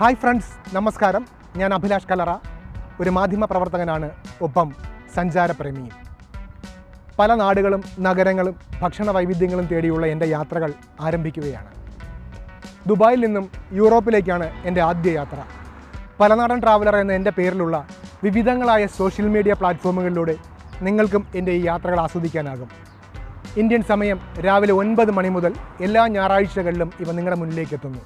Hi friends നമസ്കാരം. ഞാൻ അഭിലാഷ് കലറ ഒരു മാധ്യമ പ്രവർത്തകനാണ് ഒപ്പം സഞ്ചാരപ്രേമിയും പല നാടുകളും നഗരങ്ങളും ഭക്ഷണ വൈവിധ്യങ്ങളും തേടിയുള്ള എന്റെ യാത്രകൾ ആരംഭിക്കുകയാണ്. ദുബായിൽ നിന്നും യൂറോപ്പിലേക്കാണ് എന്റെ ആദ്യ യാത്ര. പലനാടൻ ട്രാവലർ എന്ന എന്റെ പേരിലുള്ള വിവിധങ്ങളായ സോഷ്യൽ മീഡിയ പ്ലാറ്റ്ഫോമുകളിലൂടെ നിങ്ങൾക്കും എന്റെ ഈ യാത്രകൾ ആസ്വദിക്കാനാകും. ഇന്ത്യൻ സമയം രാവിലെ ഒൻപത് മണി മുതൽ എല്ലാ ഞായറാഴ്ചകളിലും ഇവ നിങ്ങളുടെ മുന്നിലേക്ക് എത്തുന്നു.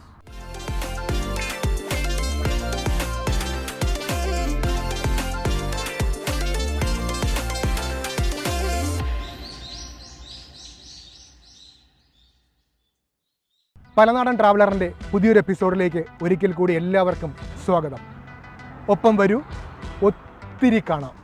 പലനാടൻ ട്രാവലറിന്റെ പുതിയൊരു എപ്പിസോഡിലേക്ക് ഒരിക്കൽ കൂടി എല്ലാവർക്കും സ്വാഗതം. ഒപ്പം വരൂ ഒത്തിരി കാണാം.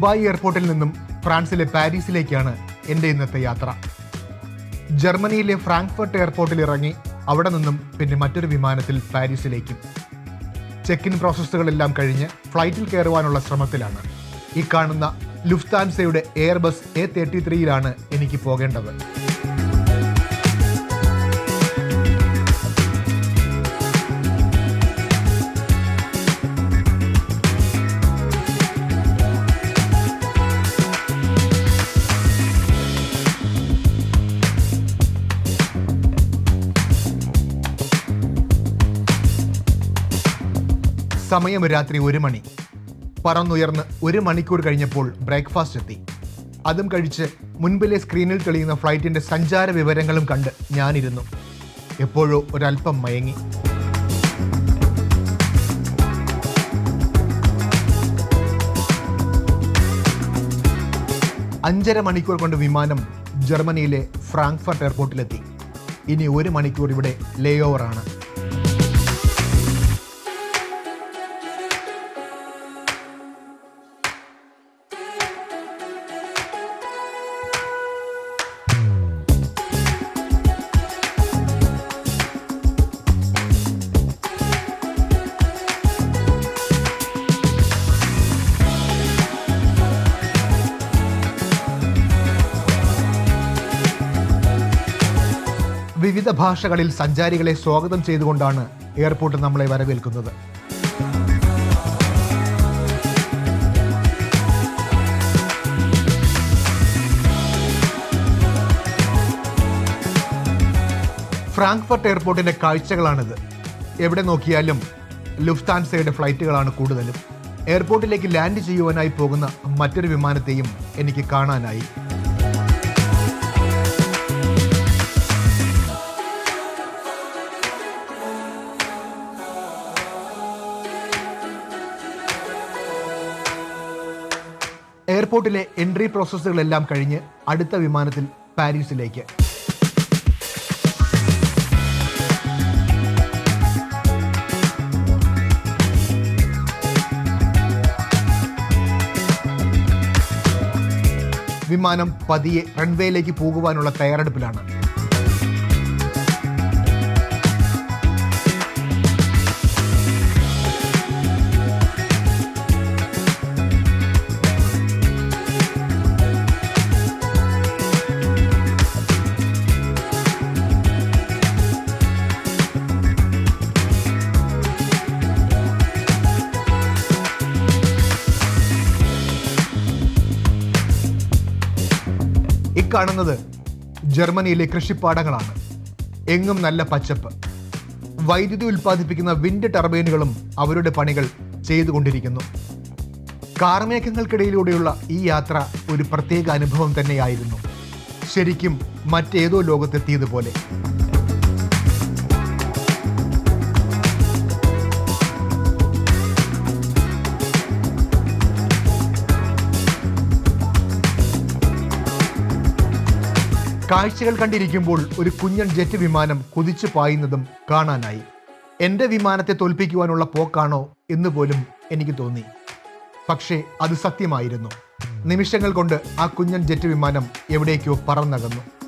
ദുബായ് എയർപോർട്ടിൽ നിന്നും ഫ്രാൻസിലെ പാരീസിലേക്കാണ് എന്റെ ഇന്നത്തെ യാത്ര. ജർമ്മനിയിലെ ഫ്രാങ്ക്ഫർട്ട് എയർപോർട്ടിൽ ഇറങ്ങി അവിടെ നിന്നും പിന്നെ മറ്റൊരു വിമാനത്തിൽ പാരീസിലേക്കും. ചെക്ക് ഇൻ പ്രോസസ്സുകളെല്ലാം കഴിഞ്ഞ് ഫ്ലൈറ്റിൽ കയറുവാനുള്ള ശ്രമത്തിലാണ്. ഈ കാണുന്ന ലുഫ്താൻസയുടെ എയർബസ് എ തേർട്ടി ത്രീയിലാണ് എനിക്ക് പോകേണ്ടത്. സമയം രാത്രി ഒരു മണി. പറന്നുയർന്ന് ഒരു മണിക്കൂർ കഴിഞ്ഞപ്പോൾ ബ്രേക്ക്ഫാസ്റ്റ് എത്തി. അതും കഴിച്ച് മുൻപിലെ സ്ക്രീനിൽ തെളിയുന്ന ഫ്ലൈറ്റിന്റെ സഞ്ചാര വിവരങ്ങളും കണ്ട് ഞാനിരുന്നു. എപ്പോഴോ ഒരല്പം മയങ്ങി. അഞ്ചര മണിക്കൂർ കൊണ്ട് വിമാനം ജർമ്മനിയിലെ ഫ്രാങ്ക്ഫർട്ട് എയർപോർട്ടിലെത്തി. ഇനി ഒരു മണിക്കൂർ ഇവിടെ ലേ ഓവറാണ് ഭാഷകളിൽ സഞ്ചാരികളെ സ്വാഗതം ചെയ്തുകൊണ്ടാണ് എയർപോർട്ട് നമ്മളെ വരവേൽക്കുന്നത്. ഫ്രാങ്ക്ഫർട്ട് എയർപോർട്ടിന്റെ കാഴ്ചകളാണിത്. എവിടെ നോക്കിയാലും ലുഫ്താൻസയുടെ ഫ്ലൈറ്റുകളാണ് കൂടുതലും. എയർപോർട്ടിലേക്ക് ലാൻഡ് ചെയ്യുവാനായി പോകുന്ന മറ്റൊരു വിമാനത്തെയും എനിക്ക് കാണാനായി. എയർപോർട്ടിലെ എൻട്രി പ്രോസസ്സുകളെല്ലാം കഴിഞ്ഞ് അടുത്ത വിമാനത്തിൽ പാരീസിലേക്ക്. വിമാനം പതിയെ റൺവേയിലേക്ക് പോകുവാനുള്ള തയ്യാറെടുപ്പിലാണ്. ഇക്കാണുന്നത് ജർമ്മനിയിലെ കൃഷിപ്പാടങ്ങളാണ്. എങ്ങും നല്ല പച്ചപ്പ്. വൈദ്യുതി ഉൽപ്പാദിപ്പിക്കുന്ന വിൻഡ് ടർബൈനുകളും അവരുടെ പണികൾ ചെയ്തുകൊണ്ടിരിക്കുന്നു. കാർമേഘങ്ങൾക്കിടയിലൂടെയുള്ള ഈ യാത്ര ഒരു പ്രത്യേക അനുഭവം തന്നെയായിരുന്നു. ശരിക്കും മറ്റേതോ ലോകത്തെത്തിയതുപോലെ. കാഴ്ചകൾ കണ്ടിരിക്കുമ്പോൾ ഒരു കുഞ്ഞൻ ജെറ്റ് വിമാനം കുതിച്ചു പായുന്നതും കാണാനായി. എന്റെ വിമാനത്തെ തോൽപ്പിക്കുവാനുള്ള പോക്കാണോ എന്ന് പോലും എനിക്ക് തോന്നി. പക്ഷേ അത് സത്യമായിരുന്നു. നിമിഷങ്ങൾ കൊണ്ട് ആ കുഞ്ഞൻ ജെറ്റ് വിമാനം എവിടേക്കോ പറന്നകന്നു.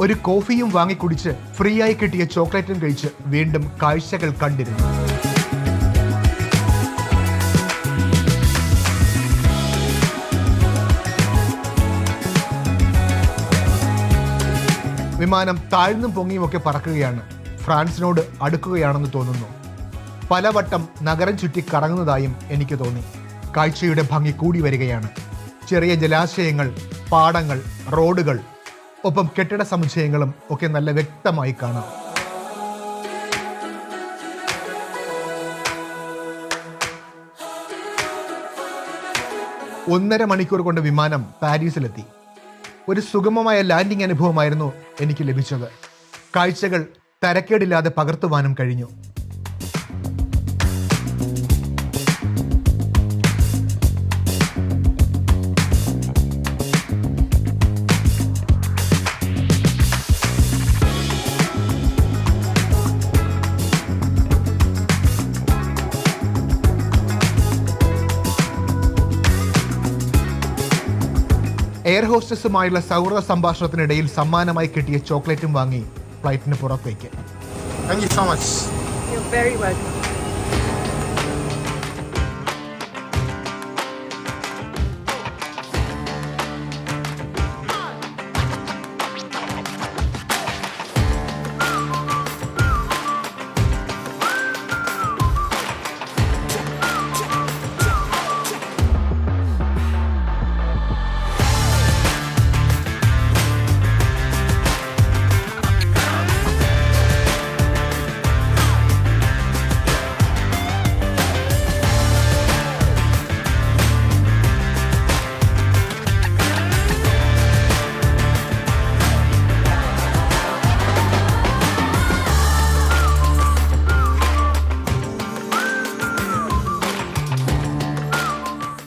ഒരു കോഫിയും വാങ്ങിക്കുടിച്ച് ഫ്രീ ആയി കിട്ടിയ ചോക്ലേറ്റും കഴിച്ച് വീണ്ടും കാഴ്ചകൾ കണ്ടിരുന്നു. വിമാനം താഴ്ന്നും പൊങ്ങിയുമൊക്കെ പറക്കുകയാണ്. ഫ്രാൻസിനോട് അടുക്കുകയാണെന്ന് തോന്നുന്നു. പലവട്ടം നഗരം ചുറ്റി കറങ്ങുന്നതായും എനിക്ക് തോന്നി. കാഴ്ചയുടെ ഭംഗി കൂടി വരികയാണ്. ചെറിയ ജലാശയങ്ങൾ പാടങ്ങൾ റോഡുകൾ ഒപ്പം കെട്ടിട സമുച്ചയങ്ങളും ഒക്കെ നല്ല വ്യക്തമായി കാണാം. ഒന്നര മണിക്കൂർ കൊണ്ട് വിമാനം പാരീസിലെത്തി. ഒരു സുഗമമായ ലാൻഡിംഗ് അനുഭവമായിരുന്നു എനിക്ക് ലഭിച്ചത്. കാഴ്ചകൾ തരക്കേടില്ലാതെ പകർത്തുവാനും കഴിഞ്ഞു. എയർ ഹോസ്റ്റസുമായുള്ള സൗഹൃദ സംഭാഷണത്തിനിടയിൽ സമ്മാനമായി കിട്ടിയ ചോക്ലേറ്റും വാങ്ങി ഫ്ലൈറ്റിന് പുറത്തേക്ക്. Thank you so much you very very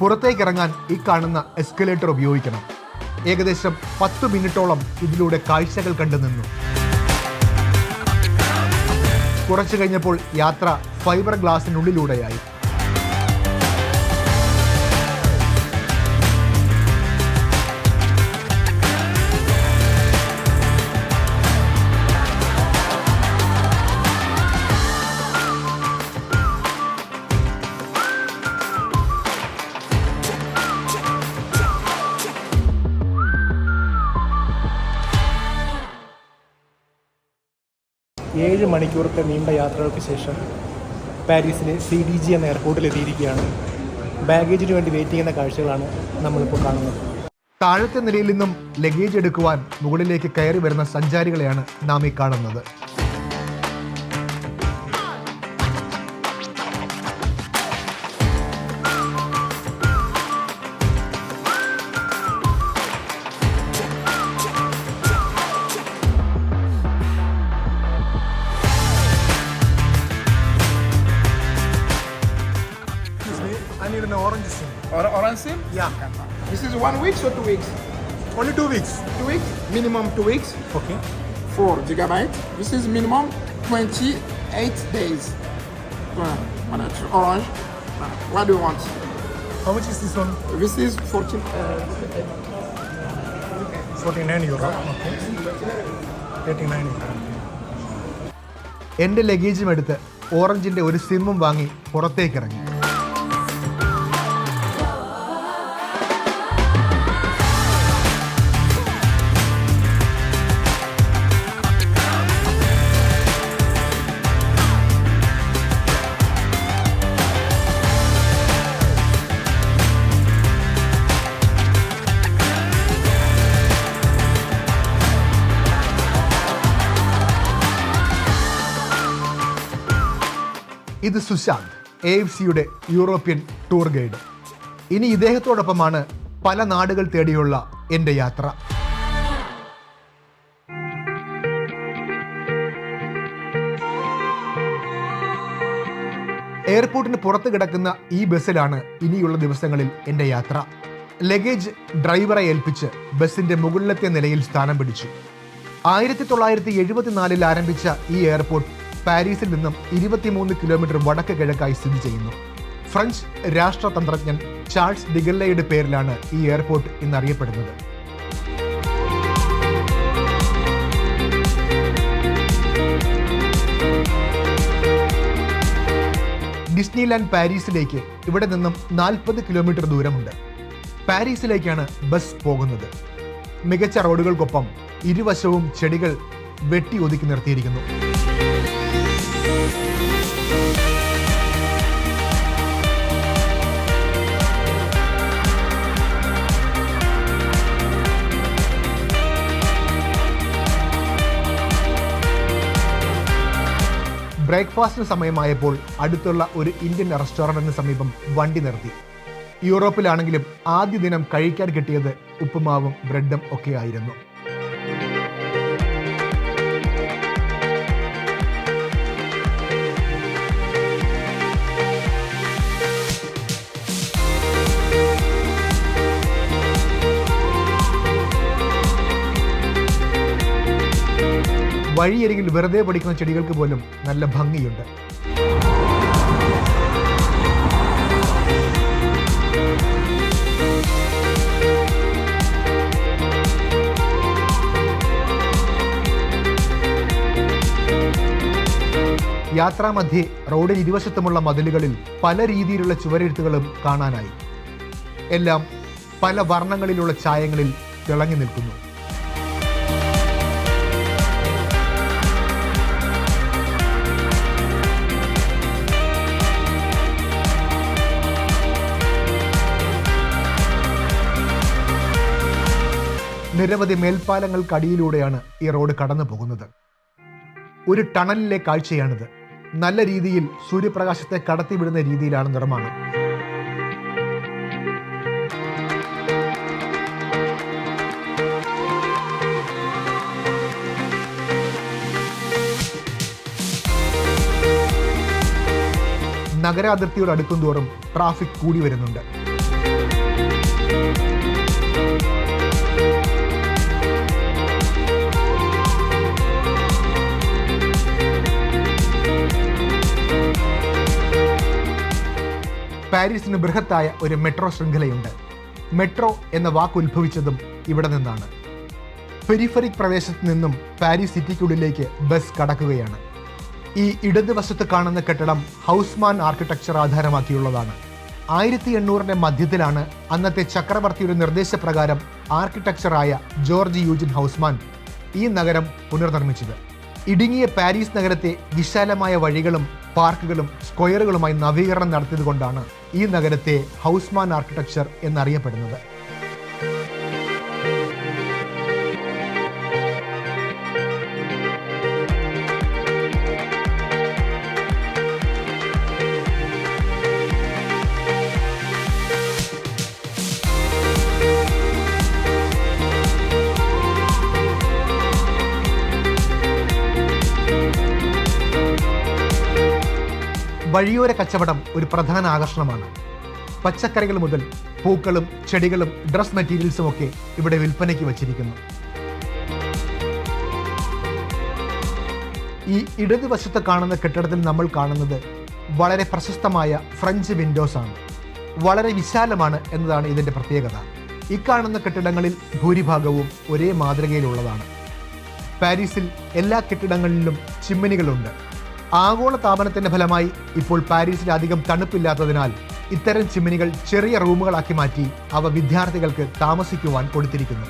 പുറത്തേക്ക് ഇറങ്ങാൻ ഈ കാണുന്ന എസ്കലേറ്റർ ഉപയോഗിക്കണം. ഏകദേശം പത്ത് മിനിറ്റോളം ഇതിലൂടെ കാഴ്ചകൾ കണ്ടു നിന്നു. കുറച്ചു കഴിഞ്ഞപ്പോൾ യാത്ര ഫൈബർ ഗ്ലാസിനുള്ളിലൂടെയായി ഏഴ് മണിക്കൂറത്തെ നീണ്ട യാത്രകൾക്ക് ശേഷം പാരീസിലെ സി ഡി ജി എന്ന എയർപോർട്ടിൽ എത്തിയിരിക്കുകയാണ്. ബാഗേജിന് വേണ്ടി വെയിറ്റ് ചെയ്യുന്ന കാഴ്ചകളാണ് നമ്മളിപ്പോൾ കാണുന്നത്. താഴത്തെ നിലയിൽ നിന്നും ലഗേജ് എടുക്കുവാൻ മുകളിലേക്ക് കയറി വരുന്ന സഞ്ചാരികളെയാണ് നാം ഈ കാണുന്നത്. Or orange SIM? Yeah. This is one week or two weeks? Only two weeks. Two weeks? Minimum two weeks. Okay. Four gigabyte. This is minimum 28 days. Uh, it's orange. Uh, what do you want? How much is this one? This is 14. Uh, 49 euro. Okay. 39 euro. എന്റെ ലഗേജും എടുത്ത് ഓറഞ്ചിന്റെ ഒരു സിമ്മും വാങ്ങി പുറത്തേക്ക് ഇത് Sushant A F സിയുടെ European tour guide ഇനി ഇദ്ദേഹത്തോടൊപ്പമാണ് പല നാടുകൾ തേടിയുള്ള എന്റെ യാത്ര. എയർപോർട്ടിന് പുറത്ത് കിടക്കുന്ന ഈ ബസ്സിലാണ് ഇനിയുള്ള ദിവസങ്ങളിൽ എന്റെ യാത്ര. ലഗേജ് ഡ്രൈവറെ ഏൽപ്പിച്ച് ബസ്സിന്റെ മുകളിലത്തെ നിലയിൽ സ്ഥാനം പിടിച്ചു. ആയിരത്തി തൊള്ളായിരത്തി എഴുപത്തിനാലിൽ ആരംഭിച്ച ഈ എയർപോർട്ട് പാരീസിൽ നിന്നും ഇരുപത്തിമൂന്ന് കിലോമീറ്റർ വടക്ക് കിഴക്കായി സ്ഥിതി ചെയ്യുന്നു. ഫ്രഞ്ച് രാഷ്ട്രതന്ത്രജ്ഞൻ ചാൾസ് ഡിഗല്ലയുടെ പേരിലാണ് ഈ എയർപോർട്ട് ഇന്നറിയപ്പെടുന്നത്. ഡിസ്നിലാൻഡ് പാരീസിലേക്ക് ഇവിടെ നിന്നും നാൽപ്പത് കിലോമീറ്റർ ദൂരമുണ്ട്. പാരീസിലേക്കാണ് ബസ് പോകുന്നത്. മികച്ച റോഡുകൾക്കൊപ്പം ഇരുവശവും ചെടികൾ വെട്ടി ഒതുക്കി നിർത്തിയിരിക്കുന്നു. ബ്രേക്ക്ഫാസ്റ്റിന് സമയമായപ്പോൾ അടുത്തുള്ള ഒരു ഇന്ത്യൻ റെസ്റ്റോറന്റിന് സമീപം വണ്ടി നിർത്തി. യൂറോപ്പിലാണെങ്കിലും ആദ്യ ദിനം കഴിക്കാൻ കിട്ടിയത് ഉപ്പുമാവും ബ്രെഡും ഒക്കെ ആയിരുന്നു. വഴിയരികിൽ വെറുതെ പഠിക്കുന്ന ചെടികൾക്ക് പോലും നല്ല ഭംഗിയുണ്ട്. യാത്രാമധ്യേ റോഡിൽ ഇരുവശത്തുമുള്ള മതിലുകളിൽ പല രീതിയിലുള്ള ചുവരെഴുത്തുകളും കാണാനായി. എല്ലാം പല വർണങ്ങളിലുള്ള ചായങ്ങളിൽ തിളങ്ങി നിൽക്കുന്നു. നിരവധി മേൽപ്പാലങ്ങൾക്കടിയിലൂടെയാണ് ഈ റോഡ് കടന്നു പോകുന്നത്. ഒരു ടണലിലെ കാഴ്ചയാണിത്. നല്ല രീതിയിൽ സൂര്യപ്രകാശത്തെ കടത്തിവിടുന്ന രീതിയിലാണ് നിർമ്മാണം. നഗരാതിർത്തിയോട് അടുക്കുംതോറും ട്രാഫിക് കൂടി വരുന്നുണ്ട്. പാരീസിന് ബൃഹത്തായ ഒരു മെട്രോ ശൃംഖലയുണ്ട്. മെട്രോ എന്ന വാക്ക് ഉത്ഭവിച്ചതും ഇവിടെ നിന്നാണ്. പെരിഫറിക് പ്രദേശത്ത് നിന്നും പാരീസ് സിറ്റിക്കുള്ളിലേക്ക് ബസ് കടക്കുകയാണ്. ഈ ഇടതുവശത്ത് കാണുന്ന കെട്ടിടം ഹൗസ്മാൻ ആർക്കിടെക്ചർ ആധാരമാക്കിയുള്ളതാണ്. ആയിരത്തി എണ്ണൂറിന്റെ മധ്യത്തിലാണ് അന്നത്തെ ചക്രവർത്തിയുടെ നിർദ്ദേശപ്രകാരം ആർക്കിടെക്ചറായ ജോർജ് യൂജിൻ ഹൗസ്മാൻ ഈ നഗരം പുനർനിർമ്മിച്ചത്. ഇടുങ്ങിയ പാരീസ് നഗരത്തെ വിശാലമായ വഴികളും പാർക്കുകളും സ്ക്വയറുകളുമായി നവീകരണം നടത്തിയതുകൊണ്ടാണ് ഈ നഗരത്തെ ഹൗസ്മാൻ ആർക്കിടെക്ചർ എന്നറിയപ്പെടുന്നത്. വഴിയോര കച്ചവടം ഒരു പ്രധാന ആകർഷണമാണ്. പച്ചക്കറികൾ മുതൽ പൂക്കളും ചെടികളും ഡ്രസ് മെറ്റീരിയൽസും ഒക്കെ ഇവിടെ വിൽപ്പനയ്ക്ക് വച്ചിരിക്കുന്നു. ഈ ഇടതുവശത്ത് കാണുന്ന കെട്ടിടത്തിൽ നമ്മൾ കാണുന്നത് വളരെ പ്രശസ്തമായ ഫ്രഞ്ച് വിൻഡോസ് ആണ്. വളരെ വിശാലമാണ് എന്നതാണ് ഇതിന്റെ പ്രത്യേകത. ഈ കാണുന്ന കെട്ടിടങ്ങളിൽ ഭൂരിഭാഗവും ഒരേ മാതൃകയിലുള്ളതാണ്. പാരീസിൽ എല്ലാ കെട്ടിടങ്ങളിലും ചിമ്മിനികളുണ്ട്. ആഗോള താപനത്തിന്റെ ഫലമായി ഇപ്പോൾ പാരീസിൽ അധികം തണുപ്പില്ലാത്തതിനാൽ ഇത്തരം ചിമ്മിനികൾ ചെറിയ റൂമുകളാക്കി മാറ്റി അവ വിദ്യാർത്ഥികൾക്ക് താമസിക്കുവാൻ കൊടുത്തിരിക്കുന്നു.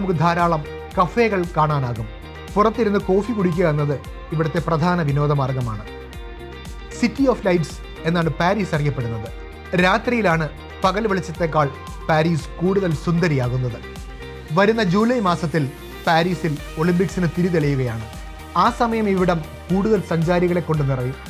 നമുക്ക് ധാരാളം കഫേകൾ കാണാനാകും. പുറത്തിരുന്ന് കോഫി കുടിക്കുക എന്നത് ഇവിടുത്തെ പ്രധാന വിനോദമാർഗമാണ്. സിറ്റി ഓഫ് ലൈറ്റ്സ് എന്നാണ് പാരീസ് അറിയപ്പെടുന്നത്. രാത്രിയിലാണ് പകൽ വെളിച്ചത്തെക്കാൾ പാരീസ് കൂടുതൽ സുന്ദരിയാകുന്നത്. വരുന്ന ജൂലൈ മാസത്തിൽ പാരീസിൽ ഒളിമ്പിക്സിന് തിരിതെളിയുകയാണ്. ആ സമയം ഇവിടം കൂടുതൽ സഞ്ചാരികളെ കൊണ്ട് നിറയും.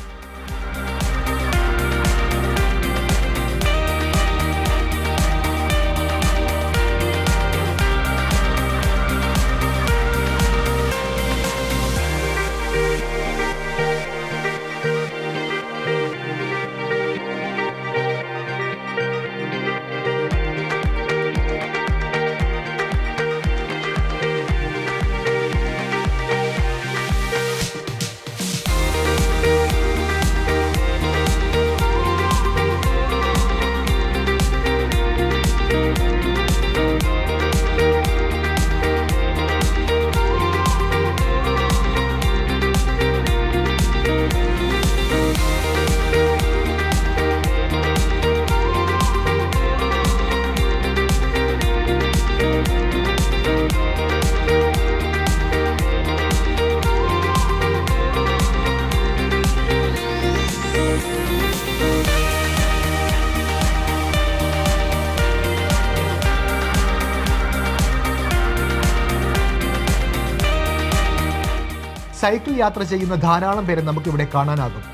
സൈക്കിൾ യാത്ര ചെയ്യുന്ന ധാരാളം പേരെ നമുക്ക് ഇവിടെ കാണാനാകും.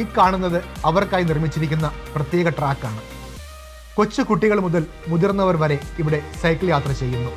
ഈ കാണുന്നത് അവർക്കായി നിർമ്മിച്ചിരിക്കുന്ന പ്രത്യേക ട്രാക്കാണ്. കൊച്ചു കുട്ടികൾ മുതൽ മുതിർന്നവർ വരെ ഇവിടെ സൈക്കിൾ യാത്ര ചെയ്യുന്നു.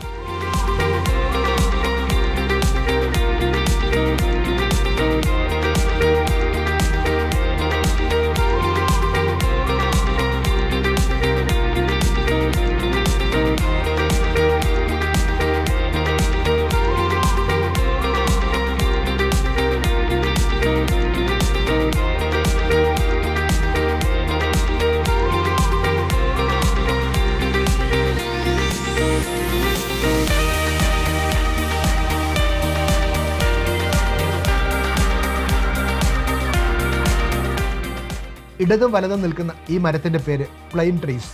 ഇടതും വലതും നിൽക്കുന്ന ഈ മരത്തിന്റെ പേര് പ്ലെയിൻ ട്രീസ്.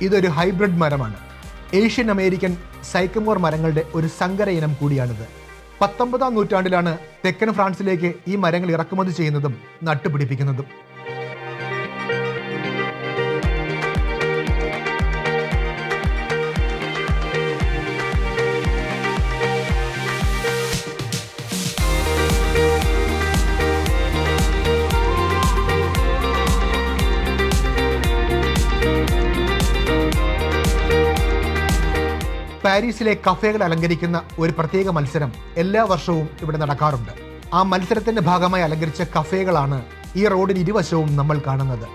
ഇതൊരു ഹൈബ്രിഡ് മരമാണ്. ഏഷ്യൻ അമേരിക്കൻ സൈക്കമോർ മരങ്ങളുടെ ഒരു സങ്കര ഇനം കൂടിയാണിത്. പത്തൊമ്പതാം നൂറ്റാണ്ടിലാണ് തെക്കൻ ഫ്രാൻസിലേക്ക് ഈ മരങ്ങൾ ഇറക്കുമതി ചെയ്യുന്നതും നട്ടുപിടിപ്പിക്കുന്നതും. പാരീസിലെ കഫേകൾ അലങ്കരിക്കുന്ന ഒരു പ്രത്യേക മത്സരം എല്ലാ വർഷവും ഇവിടെ നടക്കാറുണ്ട്. ആ മത്സരത്തിന്റെ ഭാഗമായി അലങ്കരിച്ച കഫേകളാണ് ഈ റോഡിന് ഇരുവശവും നമ്മൾ കാണുന്നത്.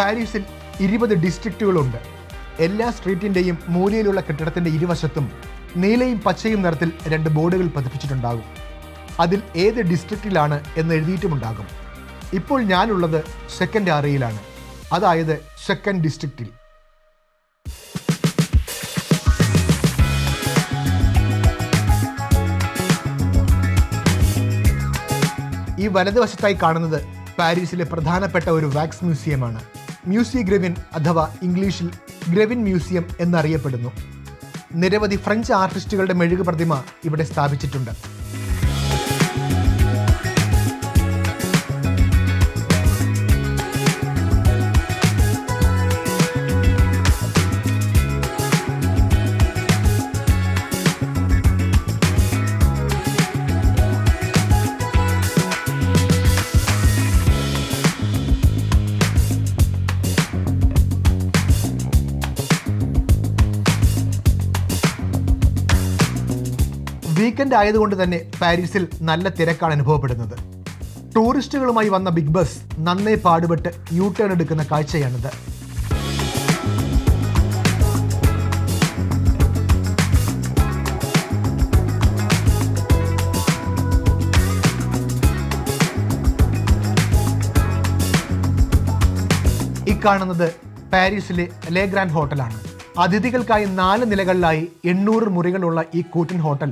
പാരീസിൽ ഇരുപത് ഡിസ്ട്രിക്റ്റുകളുണ്ട് എല്ലാ സ്ട്രീറ്റിന്റെയും മൂലയിലുള്ള കെട്ടിടത്തിന്റെ ഇരുവശത്തും നീലയും പച്ചയും നിറത്തിൽ രണ്ട് ബോർഡുകൾ പതിപ്പിച്ചിട്ടുണ്ടാകും. അതിൽ ഏത് ഡിസ്ട്രിക്റ്റിലാണ് എന്ന് എഴുതിയിട്ടുമുണ്ടാകും. ഇപ്പോൾ ഞാനുള്ളത് സെക്കൻഡ് ആറിയിലാണ് അതായത് സെക്കൻഡ് ഡിസ്ട്രിക്റ്റിൽ ഈ വലതുവശത്തായി കാണുന്നത് പാരീസിലെ പ്രധാനപ്പെട്ട ഒരു വാക്സ് മ്യൂസിയമാണ്. മ്യൂസിയ ഗ്രെവിൻ അഥവാ ഇംഗ്ലീഷിൽ ഗ്രെവിൻ മ്യൂസിയം എന്നറിയപ്പെടുന്നു. നിരവധി ഫ്രഞ്ച് ആർട്ടിസ്റ്റുകളുടെ മെഴുകു പ്രതിമ ഇവിടെ സ്ഥാപിച്ചിട്ടുണ്ട്. വീക്കെൻഡ് ആയതുകൊണ്ട് തന്നെ പാരീസിൽ നല്ല തിരക്കാണ് അനുഭവപ്പെടുന്നത്. ടൂറിസ്റ്റുകളുമായി വന്ന ബിഗ് ബസ് നന്നേ പാടുപെട്ട് യു ടേൺ എടുക്കുന്ന കാഴ്ചയാണിത്. ഇക്കാണുന്നത് കാണുന്നത് പാരീസിലെ ലെ ഗ്രാൻഡ് ഹോട്ടലാണ്. അതിഥികൾക്കായി നാല് നിലകളിലായി എണ്ണൂറ് മുറികളുള്ള ഈ കൂറ്റൻ ഹോട്ടൽ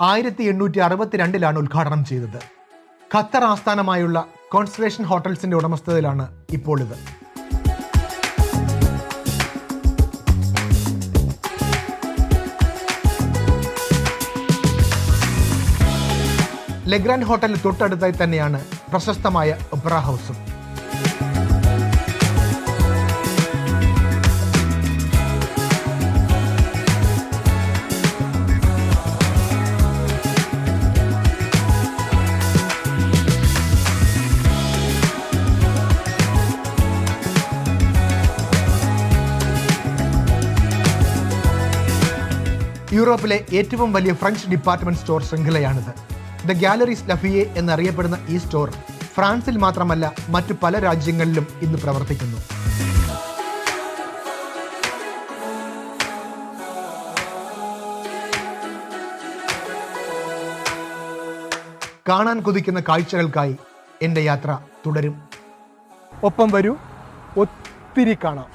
ആയിരത്തി എണ്ണൂറ്റി അറുപത്തിരണ്ടിലാണ് ഉദ്ഘാടനം ചെയ്തത്. ഖത്തർ ആസ്ഥാനമായുള്ള കോൺസ്റ്റലേഷൻ ഹോട്ടൽസിന്റെ ഉടമസ്ഥതയിലാണ് ഇപ്പോൾ ഇത് ലെഗ്രാൻഡ് ഹോട്ടലിന് തൊട്ടടുത്തായി തന്നെയാണ് പ്രശസ്തമായ ഒബ്ര ഹൗസും. യൂറോപ്പിലെ ഏറ്റവും വലിയ ഫ്രഞ്ച് ഡിപ്പാർട്ട്മെന്റ് സ്റ്റോർ ശൃംഖലയാണിത്. ദ ഗാലറീസ് ലഫിയെ എന്നറിയപ്പെടുന്ന ഈ സ്റ്റോർ ഫ്രാൻസിൽ മാത്രമല്ല മറ്റു പല രാജ്യങ്ങളിലും ഇന്ന് പ്രവർത്തിക്കുന്നു. കാണാൻ കൊതിക്കുന്ന കാഴ്ചകൾക്കായി എന്റെ യാത്ര തുടരും. ഒപ്പം വരൂ ഒത്തിരി കാണാം.